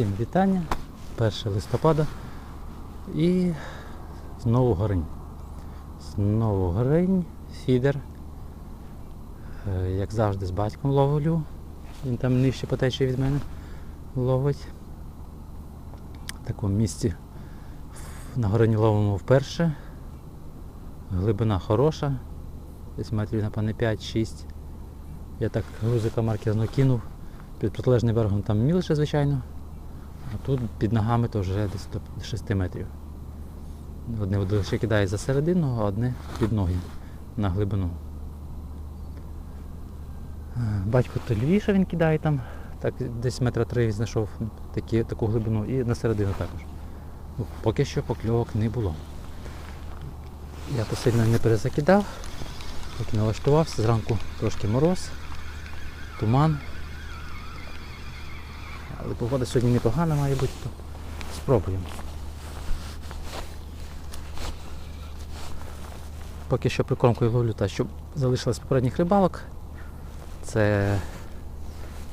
Всім вітання. 1 листопада. І знову горинь. Знову горинь, фідер. Е, Як завжди з батьком ловлю. Він там нижче по течії від мене ловить. В такому місці на горині ловимо вперше. Глибина хороша. Десь метрів, напевне, 5-6. Я так грузика маркерно кинув. Під протилежним берегом там мілше, звичайно. А тут під ногами то вже десь до 6 метрів. Одне водилище кидає за середину, а одне під ноги на глибину. Е, Батько то лівіше він кидає там, так десь метра три знайшов такі, таку глибину і на середину також. Ну, Поки що покльовок не було. Я то сильно не перезакидав, поки налаштувався, зранку трошки мороз, туман. Але погода сьогодні непогана має бути, то спробуємо. Поки що прикормкою ловлю та що залишилось попередніх рибалок. Це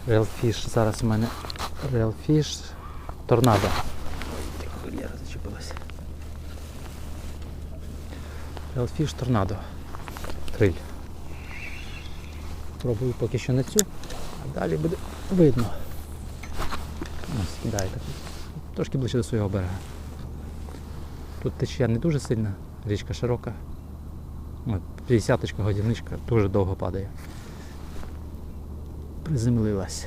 Railfish, зараз у мене Railfish Торнадо. Лера зачепилася. Railfish Торнадо. Триль. Пробую поки що на цю, а далі буде видно. Ось, кидає так. Трошки ближче до свого берега. Тут течія не дуже сильна, річка широка. От, 50 годівничка дуже довго падає. Приземлилась.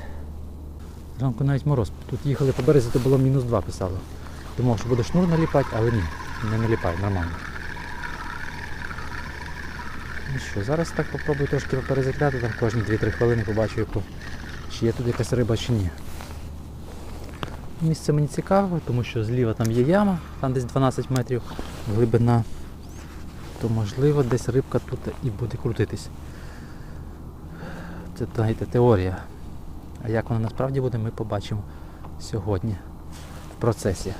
Зранку навіть мороз. Тут їхали по березі, то було мінус 2 писало. Думав, що буде шнур наліпати, але ні, не наліпає, нормально. Ну що, зараз так попробую трошки перезакляти, там кожні 2-3 хвилини побачу, чи є тут якась риба чи ні. Місце мені цікаве, тому що зліва там є яма, там десь 12 метрів глибина, то можливо десь рибка тут і буде крутитись. Це знаєте, теорія. А як вона насправді буде, ми побачимо сьогодні в процесі.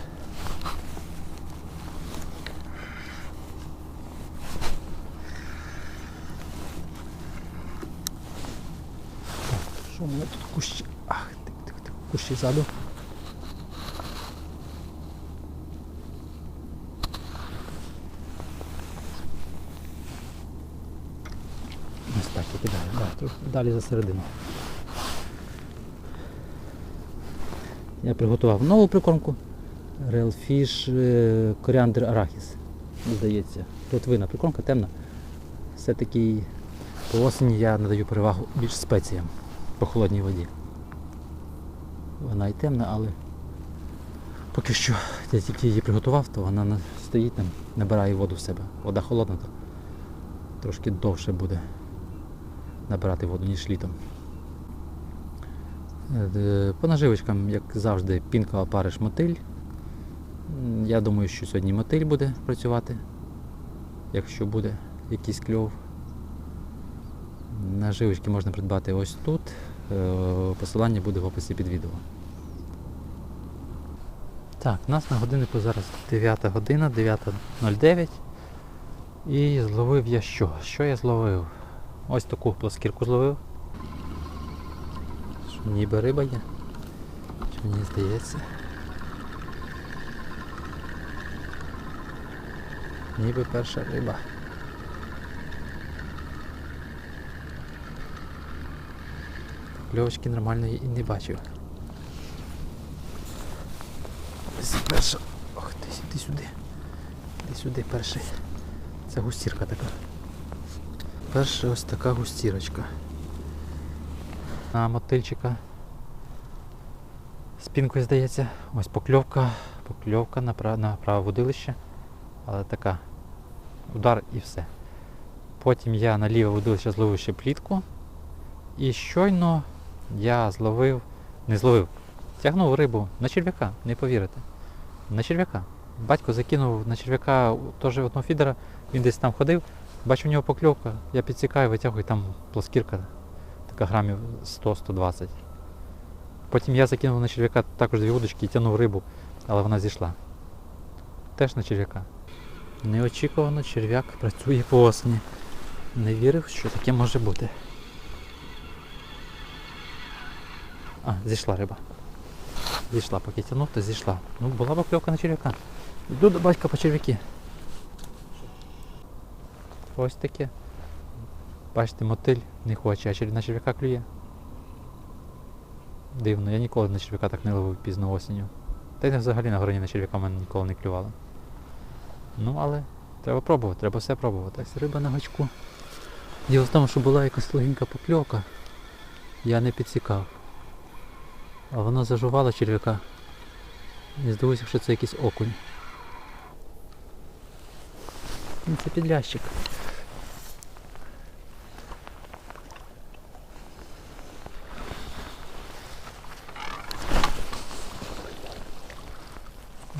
Що у мене тут кущі? Ах, тик, тик, тик, кущі ззаду. Ось так я кидаю. Да, трохи далі за середину. Я приготував нову прикормку. Е, коріандр арахіс. Здається. Тут вина прикормка темна. Все-таки по осені я надаю перевагу більш спеціям по холодній воді. Вона і темна, але поки що я тільки її приготував, то вона стоїть там, набирає воду в себе. Вода холодна, то трошки довше буде набирати воду, ніж літом. Е, По наживочкам, як завжди, пінка опариш мотиль. Я думаю, що сьогодні мотиль буде працювати, якщо буде якийсь кльов. Наживочки можна придбати ось тут. Е, Посилання буде в описі під відео. Так, у нас на годиннику зараз 9 година, 9.09. І зловив я що? Що я зловив? Ось таку плоскірку зловив. Що ніби риба є. Чи мені здається? Ніби перша риба. Кльовочки нормальної і не бачив. Перша. Ох ти, іди сюди. Іди сюди перший. Це густірка така. Перша ось така густірочка. На мотильчика. Спінкою здається. Ось покльовка, покльовка на на праве водилище. Але така. Удар і все. Потім я на ліве водилище зловив ще плітку. І щойно я зловив, не зловив, тягнув рибу на черв'яка, не повірите. На черв'яка. Батько закинув на черв'яка теж одного фідера, він десь там ходив, бачу в нього покльовка, я підсікаю, витягую, там плоскірка, така грамів 100-120. Потім я закинув на черв'яка також дві удочки і тягнув рибу, але вона зійшла. Теж на черв'яка. Неочікувано черв'як працює по осені. Не вірив, що таке може бути. А, зійшла риба. Зійшла, поки тягнув, то зійшла. Ну, була покльовка на черв'яка. Йду до батька по черв'яки. Ось таке. Бачите, мотиль не хоче, а на черв'яка клює. Дивно, я ніколи на черв'яка так не ловив пізно осінню. Та й взагалі на гороні на черв'яка мене ніколи не клювало. Ну, але треба пробувати, треба все пробувати. Ось риба на гачку. Діло в тому, що була якась легенька покльовка. Я не підсікав. А воно зажувало черв'яка. І здалося, що це якийсь окунь. Ну, Це підлящик.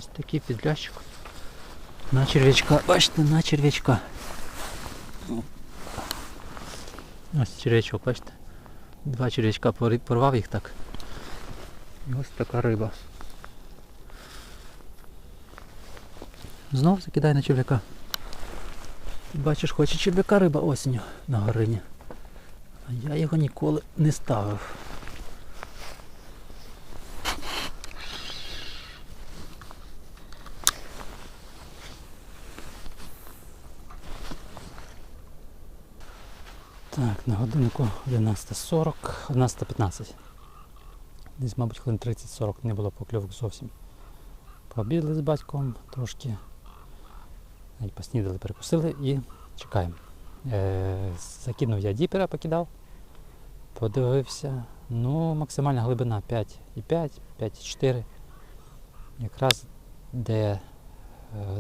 Ось такий підлящик. На черв'ячка. Бачите, на черв'ячка. Ось черв'ячок, бачите? Два черв'ячка порвав їх так. І ось така риба. Знов закидай на черв'яка. Бачиш, хоче черв'яка риба осінню на горині. А я його ніколи не ставив. Так, на годиннику 11.40, 11.15. Десь, мабуть, хвилин 30-40 не було покльовок зовсім. Пообідали з батьком трошки. Навіть поснідали, перекусили і чекаємо. Е, закинув я діпера, покидав, подивився. Ну, максимальна глибина 5,5, 5,4. Якраз де е,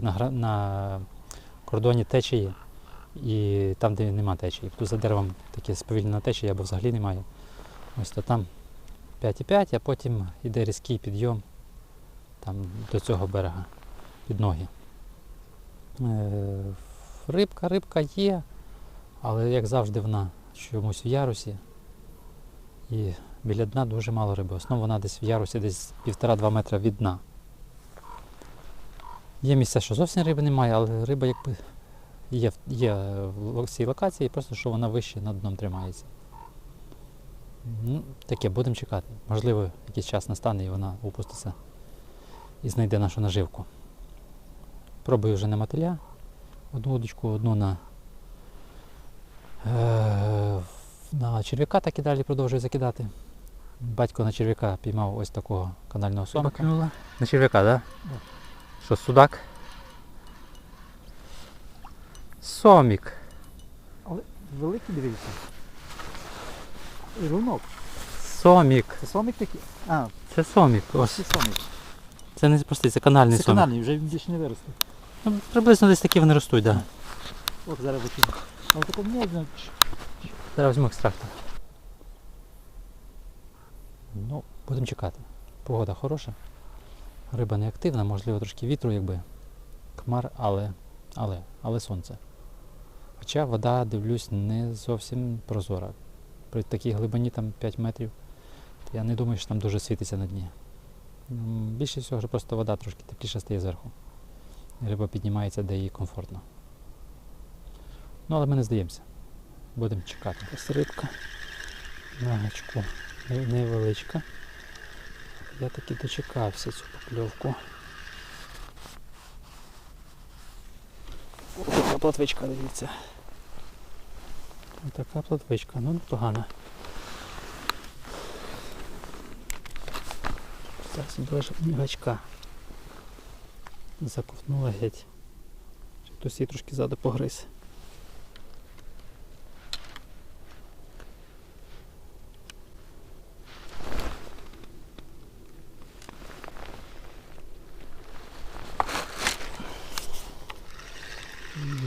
на, на кордоні течії і там, де нема течії. Тут за деревом таке сповільнена течія або взагалі немає. Ось то там 5,5, а потім йде різкий підйом там, до цього берега під ноги. Е, рибка, рибка є, але як завжди вона чомусь в ярусі. І біля дна дуже мало риби. В основному вона десь в ярусі десь 1,5-2 метра від дна. Є місця, що зовсім риби немає, але риба якби є, в- є в цій локації, просто що вона вище над дном тримається. Ну, таке, будемо чекати. Можливо, якийсь час настане і вона упуститься і знайде нашу наживку. Пробую вже на мотиля. Одну удочку, одну на, е, на черв'яка, так і далі продовжую закидати. Батько на черв'яка піймав ось такого канального сомика. На черв'яка, так? Да? Що, судак? Сомік. Великий дивіться. І рунок. Сомік. Це сомик такий? А, Це сомік. Ось. це сомик. Це не простий, це канальний Це сомік. канальний, вже він більше не виросте. Ну, приблизно десь такі вони ростуть, так. Да. От зараз викину. Але тако можна. Зараз візьму екстрактор. Ну, будемо чекати. Погода хороша. Риба не активна, можливо, трошки вітру, якби. Хмар, але, але, але сонце. Хоча вода, дивлюсь, не зовсім прозора. При такій глибині там 5 метрів. Я не думаю, що там дуже світиться на дні. Більше всього, просто вода трошки тепліше стає зверху. Риба піднімається, де їй комфортно. Ну, але ми не здаємося. Будемо чекати. Ось рибка на гачку невеличка. Я таки дочекався цю покльовку. Ось платвичка, дивіться. Ось така платвичка, ну. Зараз ближе до гачка. Заковтнула геть. Хтось її трошки ззаду погриз.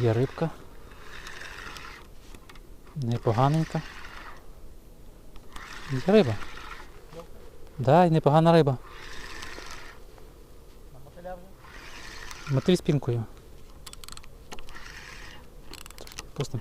Є рибка. Непоганенька. Є риба. Да, і непогана риба. Мотиль з пінкою. Пустим.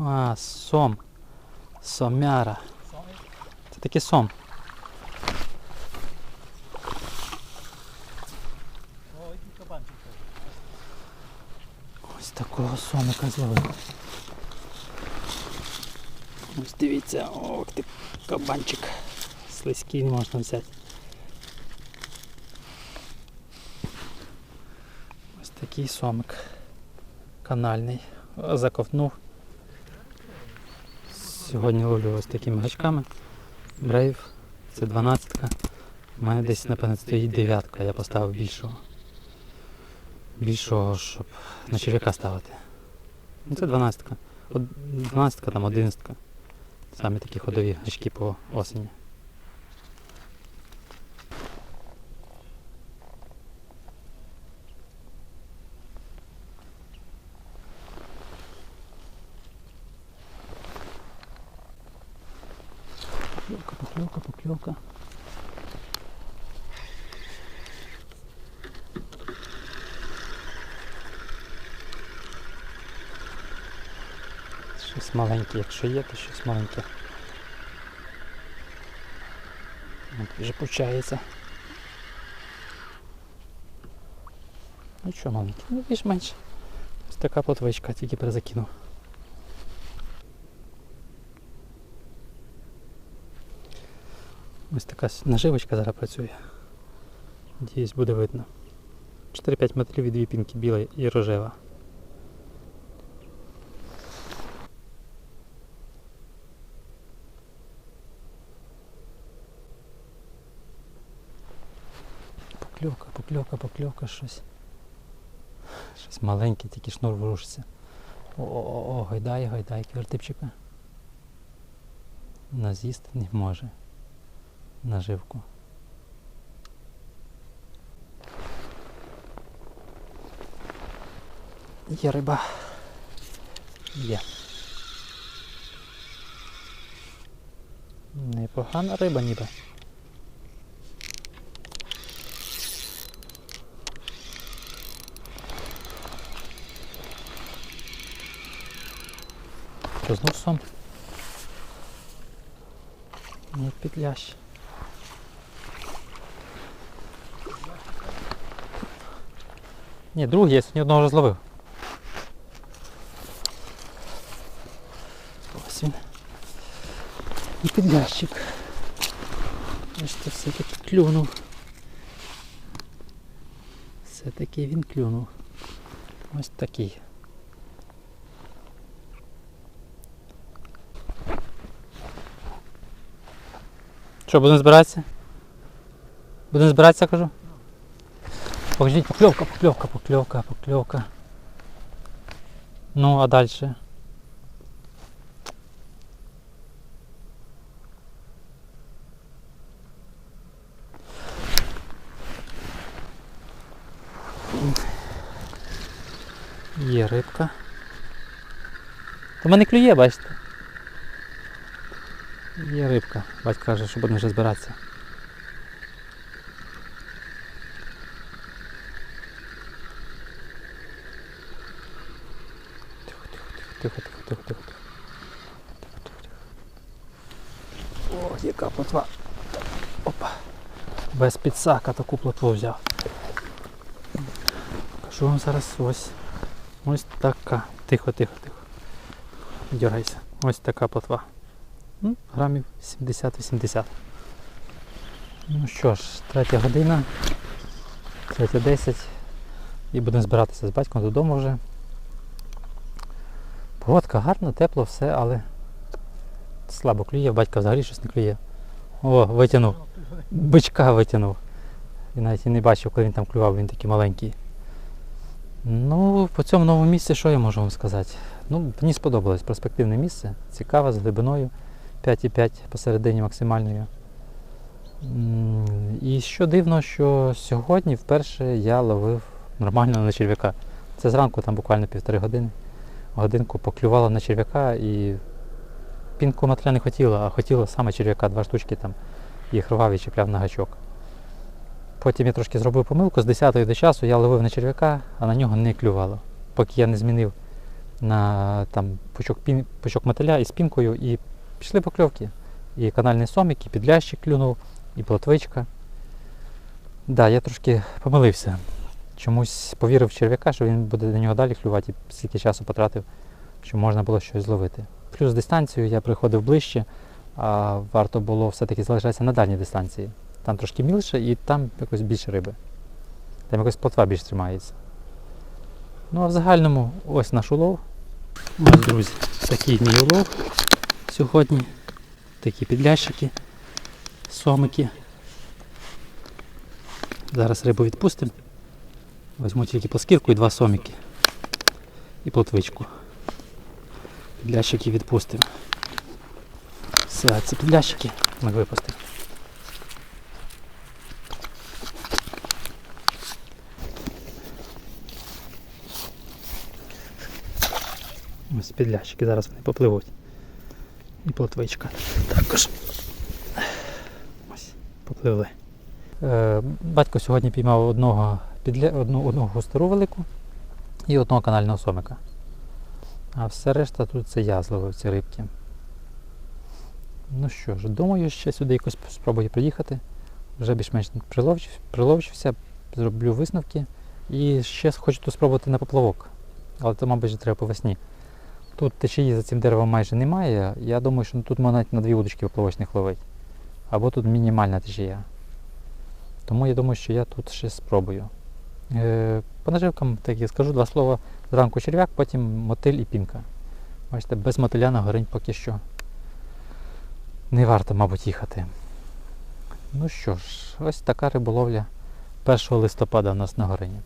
А, сом. Сомяра. Це такий сом. Ось такого сомика зловив. Ось дивіться, ох ти кабанчик. Слизький можна взяти. Ось такий сомик. Канальний. Заковтнув. Сьогодні ловлю ось такими гачками. Брейв. Це 12-ка. У мене десь, напевно, стоїть дев'ятка, я поставив більшого. Більшого, щоб на черв'яка ставити. Ну це 12-ка. 12-ка, там 11-ка. Самі такі ходові гачки по осені. Щось маленьке, якщо є, то щось маленьке. От вже получається. Ну що маленький? Ну більш-менш. Ось така плотвичка, тільки перезакинув. Ось така наживочка зараз працює. Надіюсь, буде видно. 4-5 метрів і дві пінки біла і рожева. Покльовка, покльовка, покльовка, щось. Щось маленьке, тільки шнур ворушиться. О-о-о, гайдає, гайдає квертипчика. Наз'їсти не може. Наживку. Є риба. Є. Непогана риба ніби. Що знов сон? Ні, підлящ. Ні, другий я сьогодні одного вже зловив. Ось він. І підлящик. Бачите, все-таки клюнув. Все-таки він клюнув. Ось такий. Що, будемо збиратися? Будемо збиратися, кажу? Покажіть, покльовка, покльовка, покльовка, покльовка. Ну, а далі? Є рибка. То мене клює, бачите? Є рибка. Батько каже, що будемо вже збиратися. Тихо, тихо, тихо, тихо, тихо, тихо, тихо. О, яка плотва. Опа. Без підсака таку плотву взяв. Покажу вам зараз ось. Ось така. Тихо, тихо, тихо. Дергайся. Ось така плотва. Ну, грамів 70-80. Ну що ж, третя година, третя 10. І будемо збиратися з батьком додому вже. Погодка гарна, тепло, все, але слабо клює, батька взагалі щось не клює. О, витягнув. Бичка витягнув. І навіть і не бачив, коли він там клював, він такий маленький. Ну, по цьому новому місці, що я можу вам сказати? Ну, мені сподобалось перспективне місце, цікаве, з глибиною. 5,5 посередині максимальною. М, І що дивно, що сьогодні вперше я ловив нормально на черв'яка. Це зранку, там буквально півтори години. Годинку поклювала на черв'яка і пінку матля не хотіла, а хотіла саме черв'яка, два штучки там їх рвав і чіпляв на гачок. Потім я трошки зробив помилку, з 10 до часу я ловив на черв'яка, а на нього не клювало. Поки я не змінив на там, пучок, пін, пучок мотиля із пінкою і пішли покльовки. І канальний сомик, і підлящик клюнув, і плотвичка. Да, я трошки помилився. Чомусь повірив черв'яка, що він буде на нього далі клювати, і стільки часу потратив, що можна було щось зловити. Плюс дистанцію я приходив ближче, а варто було все-таки залишатися на дальній дистанції. Там трошки мілше і там якось більше риби. Там якось плотва більш тримається. Ну а в загальному ось наш улов. Ось, друзі, такий мій улов сьогодні. Такі підлящики, сомики. Зараз рибу відпустимо. Візьму тільки плосківку і два сомики. І плотвичку. Підлящики відпустимо. Все, ці підлящики ми випустимо. Ось підлящики, зараз вони попливуть. І плотвичка також. Ось, попливли. Е, батько сьогодні піймав одного, підля... одну, одну густеру велику і одного канального сомика. А все решта тут це я зловив ці рибки. Ну що ж, думаю, ще сюди якось спробую приїхати. Вже більш-менш приловчив, приловчився, зроблю висновки. І ще хочу тут спробувати на поплавок. Але це, мабуть, треба по весні. Тут течії за цим деревом майже немає. Я думаю, що тут можна навіть на дві удочки поплавочних ловити. Або тут мінімальна течія. Тому я думаю, що я тут ще спробую. Е, по наживкам, так я скажу два слова. Зранку черв'як, потім мотиль і пінка. Бачите, без мотиля на горинь поки що не варто, мабуть, їхати. Ну що ж, ось така риболовля 1 листопада у нас на горині.